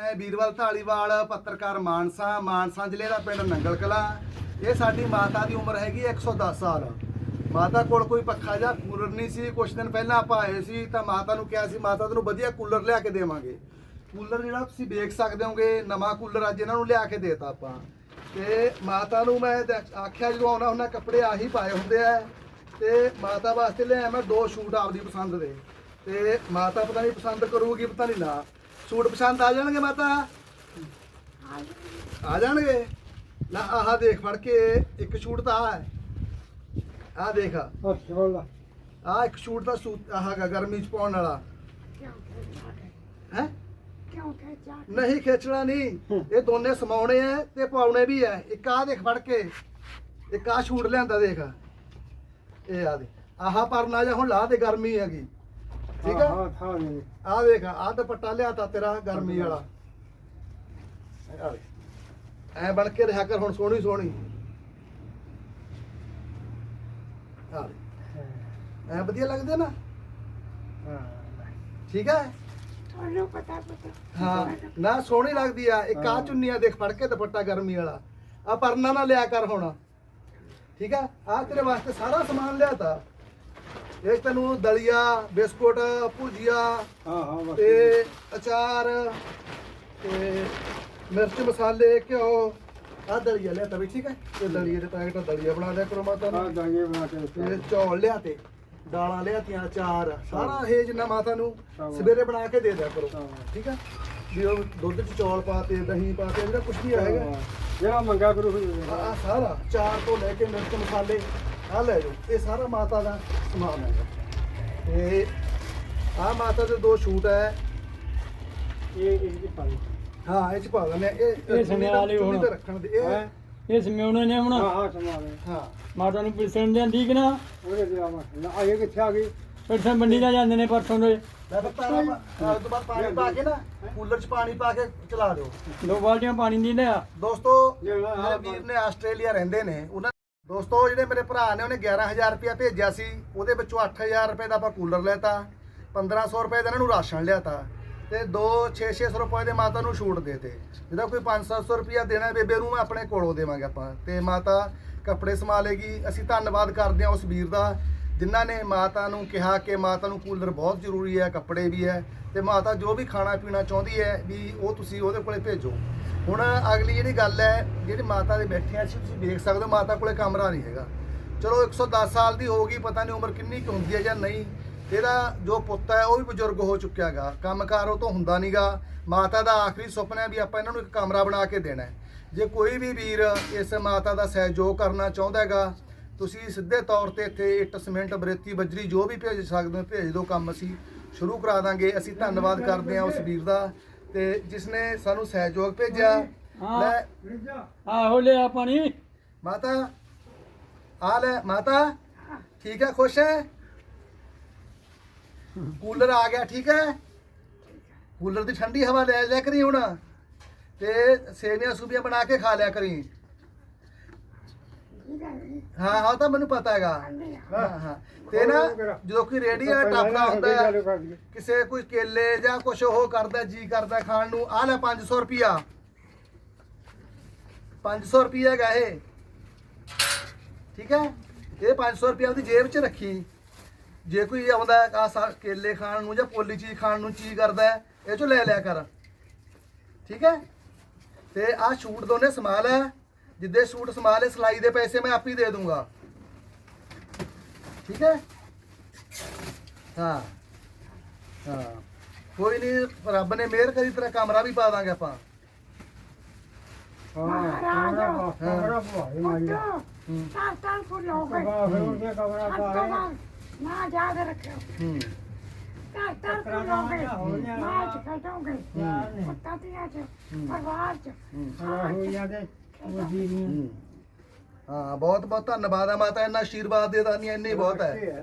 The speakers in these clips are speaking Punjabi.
ਮੈਂ ਵੀਰਵਾਲ ਢਾਲੀਵਾਲ, ਪੱਤਰਕਾਰ ਮਾਨਸਾ ਮਾਨਸਾ ਜ਼ਿਲ੍ਹੇ ਦਾ ਪਿੰਡ ਨੰਗਲ ਕਲਾ। ਇਹ ਸਾਡੀ ਮਾਤਾ ਦੀ ਉਮਰ ਹੈਗੀ 110 ਸਾਲ। ਮਾਤਾ ਕੋਲ ਕੋਈ ਪੱਖਾ ਜਾਂ ਕੂਲਰ ਨਹੀਂ ਸੀ। ਕੁਝ ਦਿਨ ਪਹਿਲਾਂ ਆਪਾਂ ਆਏ ਸੀ ਤਾਂ ਮਾਤਾ ਨੂੰ ਕਿਹਾ ਸੀ, ਮਾਤਾ, ਤੈਨੂੰ ਵਧੀਆ ਕੂਲਰ ਲਿਆ ਕੇ ਦੇਵਾਂਗੇ। ਕੂਲਰ ਜਿਹੜਾ ਤੁਸੀਂ ਦੇਖ ਸਕਦੇ ਹੋਗੇ, ਨਵਾਂ ਕੂਲਰ ਅੱਜ ਇਹਨਾਂ ਨੂੰ ਲਿਆ ਕੇ ਦੇਤਾ ਆਪਾਂ। ਤੇ ਮਾਤਾ ਨੂੰ ਮੈਂ ਆਖਿਆ ਜਦੋਂ ਆਉਣਾ ਉਹਨਾਂ ਕੱਪੜੇ ਆਹੀ ਪਾਏ ਹੁੰਦੇ ਆ। ਤੇ ਮਾਤਾ ਵਾਸਤੇ ਲਿਆ ਮੈਂ ਦੋ ਸ਼ੂਟ ਆਪਦੀ ਪਸੰਦ ਦੇ। ਤੇ ਮਾਤਾ ਪਤਾ ਨਹੀਂ ਪਸੰਦ ਕਰੂਗੀ, ਪਤਾ ਨਹੀਂ ਨਾ। ਸੂਟ ਪਸੰਦ ਆ ਜਾਣਗੇ ਮਾਤਾ? ਆ ਜਾਣਗੇ। ਨਾ, ਆਹ ਦੇਖ, ਫੜ ਕੇ ਇੱਕ ਸ਼ੂਟ ਤਾਂ ਆ ਹੈ। ਆਹ ਦੇਖ। ਅੱਛਾ ਆਹ ਇੱਕ ਸ਼ੂਟ ਦਾ ਸੂਟ ਆਹ ਹੈਗਾ ਗਰਮੀ ਚ ਪਾਉਣ ਵਾਲਾ। ਹੈ? ਨਹੀਂ, ਖੇਚਣਾ ਨਹੀਂ। ਇਹ ਦੋਨੇ ਸਮਾਉਣੇ ਐ ਤੇ ਪਾਉਣੇ ਵੀ ਐ। ਇੱਕ ਆਹ ਦੇਖ, ਫੜ ਕੇ। ਇੱਕ ਆਹ ਛੂਟ ਲਿਆਂਦਾ, ਦੇਖ। ਇਹ ਆ ਦੇ ਆਹ ਪਰਨਾ ਜਾਂ ਹੁਣ ਲਾ ਤੇ ਗਰਮੀ ਹੈਗੀ। ਠੀਕ ਆ? ਹਾਂ ਥਾ ਨਹੀਂ। ਆਹ ਦੇਖ ਆਹ ਦੁਪੱਟਾ ਲਿਆਤਾ ਤੇਰਾ ਗਰਮੀ ਵਾਲਾ। ਐ ਬਣ ਕੇ ਰਿਹਾ ਕਰ ਹੁਣ ਸੋਹਣੀ ਸੋਹਣੀ। ਦੇਖ। ਐ ਵਧੀਆ ਲੱਗਦੇ ਨਾ? ਹਾਂ। ਠੀਕ ਹੈ ਤੁਹਾਨੂੰ ਪਤਾ ਪਤਾ। ਹਾਂ ਨਾ ਸੋਹਣੀ ਲੱਗਦੀ ਆ। ਇੱਕ ਆ ਚੁੰਨੀ ਆ ਦੇਖ ਫੜ ਕੇ ਦੁਪੱਟਾ ਗਰਮੀ ਵਾਲਾ। ਆ ਪਰਨਾ ਨਾ ਲਿਆ ਕਰ ਹੁਣ। ਠੀਕ ਆ? ਆ ਤੇਰੇ ਵਾਸਤੇ ਸਾਰਾ ਸਮਾਨ ਲਿਆਤਾ। ਇਹ ਤੈਨੂੰ ਦਲੀਆ ਬਿਸਕੁਟ ਭੁਜੀਆ ਹਾਂ ਹਾਂ ਬਸ ਤੇ ਅਚਾਰ ਤੇ ਮਿਰਚ ਮਸਾਲੇ ਘਿਓ ਆ ਦਲੀਆ ਲਿਆਤਾ ਵੀ ਠੀਕ ਹੈ? ਇਹ ਦਲੀਏ ਦੇ ਪੈਕਟ ਦਲੀਆ ਬਣਾ ਦਿਆ ਕਰੋ ਮਾਤਾ ਹਾਂ ਨੂੰ ਦਾਂਗੇ ਬਣਾ ਕੇ ਤੇ ਚੌਲ ਲਿਆਤੇ ਦਾਲਾਂ ਲਿਆਤੀਆਂ ਅਚਾਰ ਸਾਰਾ ਇਹ ਜਿੰਨਾ ਮਾਤਾ ਨੂੰ ਹਾਂ। ਸਵੇਰੇ ਬਣਾ ਕੇ ਦੇ ਦਿਆ ਕਰੋ ਹਾਂ। ਠੀਕ ਆ ਵੀ ਉਹ ਦੁੱਧ ਚ ਚੌਲ ਪਾਤੇ ਦਹੀਂ ਪਾਤੇ ਜਿਹੜਾ ਕੁਝ ਵੀ ਹੈਗਾ। ਜਿਹੜਾ ਮੰਗਾ ਕਰੂ ਆ ਆ ਸਾਰਾ ਚਾਰ ਤੋਂ ਲੈ ਕੇ ਮਿਰਚ ਮਸਾਲੇ ਆ ਲੈ ਜਾਓ। ਇਹ ਸਾਰਾ ਮਾਤਾ ਦਾ ਸਮਾਨ ਹੈਗਾ। ਤੇ ਆ ਮਾਤਾ ਦੇ ਦੋ ਸ਼ੂਟ ਹੈ। ਇਹ ਇਹ ਦੀ ਪਾਣੀ ਹਾਂ ਇਹ ਚ ਪਾ ਲੈਣੇ ਇਹ ਇਹ ਸਮਿਆਂ ਵਾਲੇ ਚੁੱਲ੍ਹੇ ਹੁਣ। ਤੇ ਰੱਖਣ ਦੇ। ਇਹ ਹੈ? ਇਹ ਸਮਿਉਣੇ ਨੇ ਹੁਣ। ਹਾਂ ਹਾਂ ਸਮਾਨ ਹਾਂ। ਮਾਤਾ ਨੂੰ ਪਿਸਣ ਜਾਂਦੀ ਕਿ ਨਾ? ਉਹਦੇ ਦੇ ਆਵਾ। ਨਾ ਆਏ ਕਿੱਥੇ ਆ ਗਈ ਪਿਸਣ ਮੰਡੀ ਦਾ ਜਾਂਦੇ ਨੇ ਪਰਸੋਂ ਦੇ। ਲੈ ਆ ਤੋਂ ਬਾਅਦ ਪਾਣੀ ਪਾ ਕੇ ਨਾ ਕੂਲਰ ਚ ਪਾਣੀ ਪਾ ਕੇ ਚਲਾ ਦਿਓ। ਦੋ ਬਾਲਟੀਆਂ ਪਾਣੀ ਦੀ ਲਿਆ। ਦੋਸਤੋ ਜਿਹੜਾ ਵੀਰ ਨੇ ਆਸਟ੍ਰੇਲੀਆ ਰਹਿੰਦੇ ਨੇ। ਉਹਨਾਂ ਦੋਸਤੋ ਜਿਹੜੇ ਮੇਰੇ ਭਰਾ ਨੇ, ਉਹਨੇ 11000 ਰੁਪਇਆ ਭੇਜਿਆ ਸੀ। ਉਹਦੇ ਵਿੱਚੋਂ 8000 ਰੁਪਏ ਦਾ ਆਪਾਂ ਕੂਲਰ ਲੈਤਾ 1500 ਰੁਪਏ ਦਾ ਇਹਨਾਂ ਨੂੰ ਰਾਸ਼ਨ ਲਿਆਤਾ ਤੇ 2 6-600 ਰੁਪਏ ਦੇ ਮਾਤਾ ਨੂੰ ਛੂਟ ਦੇਤੇ ਜਿਹਦਾ ਕੋਈ 5-700 ਰੁਪਇਆ ਦੇਣਾ ਬੇਬੇ ਨੂੰ ਮੈਂ ਆਪਣੇ ਕੋਲੋਂ ਦੇਵਾਂਗੇ ਆਪਾਂ। ਤੇ ਮਾਤਾ ਕੱਪੜੇ ਸਮਾ ਲੇਗੀ ਅਸੀਂ ਧੰਨਵਾਦ ਕਰਦੇ ਹਾਂ ਉਸ ਵੀਰ ਦਾ ਜਿਨ੍ਹਾਂ ਨੇ ਮਾਤਾ ਨੂੰ ਕਿਹਾ ਕਿ ਮਾਤਾ ਨੂੰ ਕੂਲਰ ਬਹੁਤ ਜ਼ਰੂਰੀ ਹੈ, ਕੱਪੜੇ ਵੀ ਹੈ ਤੇ ਮਾਤਾ ਜੋ ਵੀ ਖਾਣਾ ਪੀਣਾ ਚਾਹੁੰਦੀ ਹੈ ਵੀ ਉਹ ਤੁਸੀਂ ਉਹਦੇ ਕੋਲੇ ਭੇਜੋ। ਹੁਣ ਅਗਲੀ ਜਿਹੜੀ ਗੱਲ ਹੈ, ਜਿਹੜੀ ਮਾਤਾ ਦੇ ਬੈਠੇ ਆ, ਤੁਸੀਂ ਦੇਖ ਸਕਦੇ ਹੋ ਮਾਤਾ ਕੋਲੇ ਕਮਰਾ ਨਹੀਂ ਹੈਗਾ। ਚਲੋ 110 ਸਾਲ ਦੀ ਹੋ ਗਈ, ਪਤਾ ਨਹੀਂ ਉਮਰ ਕਿੰਨੀ ਕੁ ਹੁੰਦੀ ਹੈ ਜਾਂ ਨਹੀਂ। ਇਹਦਾ ਜੋ ਪੁੱਤ ਹੈ, ਉਹ ਵੀ ਬਜ਼ੁਰਗ ਹੋ ਚੁੱਕਿਆ ਹੈਗਾ ਕੰਮਕਾਰ ਉਹ ਤੋਂ ਹੁੰਦਾ ਨਹੀਂਗਾ ਮਾਤਾ ਦਾ ਆਖਰੀ ਸੁਪਨਾ ਹੈ ਵੀ ਆਪਾਂ ਇਹਨਾਂ ਨੂੰ ਇੱਕ ਕਮਰਾ ਬਣਾ ਕੇ ਦੇਣਾ ਹੈ। ਜੇ ਕੋਈ ਵੀ ਵੀਰ ਇਸ ਮਾਤਾ ਦਾ ਸਹਿਯੋਗ ਕਰਨਾ ਚਾਹੁੰਦਾ ਹੈਗਾ ਤੁਸੀਂ ਸਿੱਧੇ ਤੌਰ ਤੇ ਇੱਥੇ ਇੱਟ ਸੀਮੈਂਟ ਬਰੇਤੀ ਬਜਰੀ ਜੋ ਵੀ ਭੇਜ ਸਕਦੇ ਹੋ ਭੇਜ ਦਿਓ ਕੰਮ ਅਸੀਂ। ਸ਼ੁਰੂ ਕਰਾ ਦਾਂਗੇ। ਅਸੀਂ ਧੰਨਵਾਦ ਕਰਦੇ ਹਾਂ ਉਸ ਵੀਰ ਦਾ ਤੇ ਜਿਸ ਨੇ ਸਾਨੂੰ ਸਹਿਯੋਗ ਭੇਜਿਆ। ਲੈ। ਆਹੋ ਲਿਆ ਪਾਣੀ। ਮਾਤਾ ਆ ਲੈ ਮਾਤਾ। ਠੀਕ ਹੈ ਖੁਸ਼ ਹੈ? ਕੂਲਰ ਆ ਗਿਆ ਠੀਕ ਹੈ? ਕੂਲਰ ਦੀ ਠੰਡੀ ਹਵਾ ਲੈ ਲਿਆ ਕਰੀ ਹੁਣ। ਤੇ ਸੇਵੀਆਂ ਸੂਬੀਆਂ ਬਣਾ ਕੇ ਖਾ ਲਿਆ ਕਰੀ। ਹਾਂ ਹਾਂ ਉਹ ਤਾਂ ਮੈਨੂੰ ਪਤਾ ਹੈਗਾ। ਹਾਂ ਹਾਂ। ਤੇ ਨਾ ਜਦੋਂ ਕੋਈ ਰੇੜੀ ਆ ਟੱਪਦਾ ਹੁੰਦਾ ਹੈ ਕਿਸੇ ਕੋਈ ਕੇਲੇ ਜਾਂ ਕੁਝ ਉਹ ਕਰਦਾ ਜੀ ਕਰਦਾ ਖਾਣ ਨੂੰ ਆ ਲੈ 500 ਰੁਪਿਆ 500 ਰੁਪਿਆ ਹੈਗਾ ਇਹ। ਠੀਕ ਹੈ? ਇਹ 500 ਰੁਪਿਆ ਉਹਦੀ ਜੇਬ 'ਚ ਰੱਖੀ। ਜੇ ਕੋਈ ਆਉਂਦਾ ਆ ਕੇਲੇ ਖਾਣ ਨੂੰ ਜਾਂ ਪੋਲੀ ਚੀਜ਼ ਖਾਣ ਨੂੰ ਚੀ ਕਰਦਾ ਹੈ, ਇਹ ਚੋਂ ਲੈ ਲਿਆ ਕਰ। ਠੀਕ ਹੈ? ਤੇ ਆ ਸ਼ੂਟ ਦੋਨੇ ਸਮਾਲ ਹੈ ਜਿੱਦੇ ਸ਼ੂਟ ਸਮਾਲ ਹੈ ਸਿਲਾਈ ਦੇ ਪੈਸੇ ਮੈਂ ਆਪ ਹੀ ਦੇ ਦੂੰਗਾ। ਠੀਕ ਹੈ? ਹਾਂ। ਹਾਂ। ਕੋਈ ਨਹੀਂ ਰੱਬ ਨੇ ਮਿਹਰ ਕਰੀ ਤੇਰਾ ਕਮਰਾ ਵੀ ਪਾ ਦਾਂਗੇ ਆਪਾਂ। ਹਾਂ ਕਮਰਾ ਪਾ ਕਮਰਾ ਪਾ ਇਹ ਮਾਰੀਆ ਹੂੰ। ਕਮਰਾ ਫਿਰ ਉਹਨੇ ਕਮਰਾ ਪਾ ਨਾ ਯਾਦ ਰੱਖਿਓ। ਹੂੰ। ਤਾਂ ਤਾਂ ਕੋ ਲੋਗੇ ਨਾ ਚਕਾਉਂਗੇ ਪੱਤਾ ਤੇ ਆ ਚ ਪਰਿਵਾਰ ਚ। ਹੂੰ। ਹੋ ਜਾਂਦੇ ਵਜ਼ੀਰੀਆਂ ਹੂੰ। ਹਾਂ ਬਹੁਤ ਬਹੁਤ ਧੰਨਵਾਦ ਆ ਮਾਤਾ ਇੰਨਾ ਆਸ਼ੀਰਵਾਦ ਦੇ ਦਾਨੀ ਇੰਨੇ ਹੀ ਬਹੁਤ ਹੈ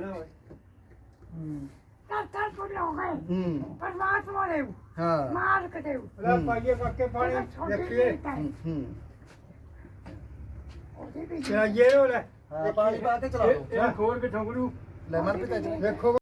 ਤਾਂ ਤਾਂ ਕੋ ਲੋਗੇ ਹੂੰ। ਪਰਿਵਾਰ ਤੋਂ ਦੇਵ ਹਾਂ। ਮਾਰ ਕੇ ਦੇਵ ਲੈ ਪਾਈਏ ਕੱਕੇ ਪਾਣੀ ਦੇਖੀਏ। ਹੂੰ, ਹੂੰ। ਉਹਦੇ ਵੀ ਚਲਾਈਏ ਉਹ ਲੈ। ਹਾਂ ਪਾਣੀ ਪਾ ਕੇ ਚਲਾ ਦੋ ਖੋਲ ਕੇ ਤਾਂ ਦੇਖੋ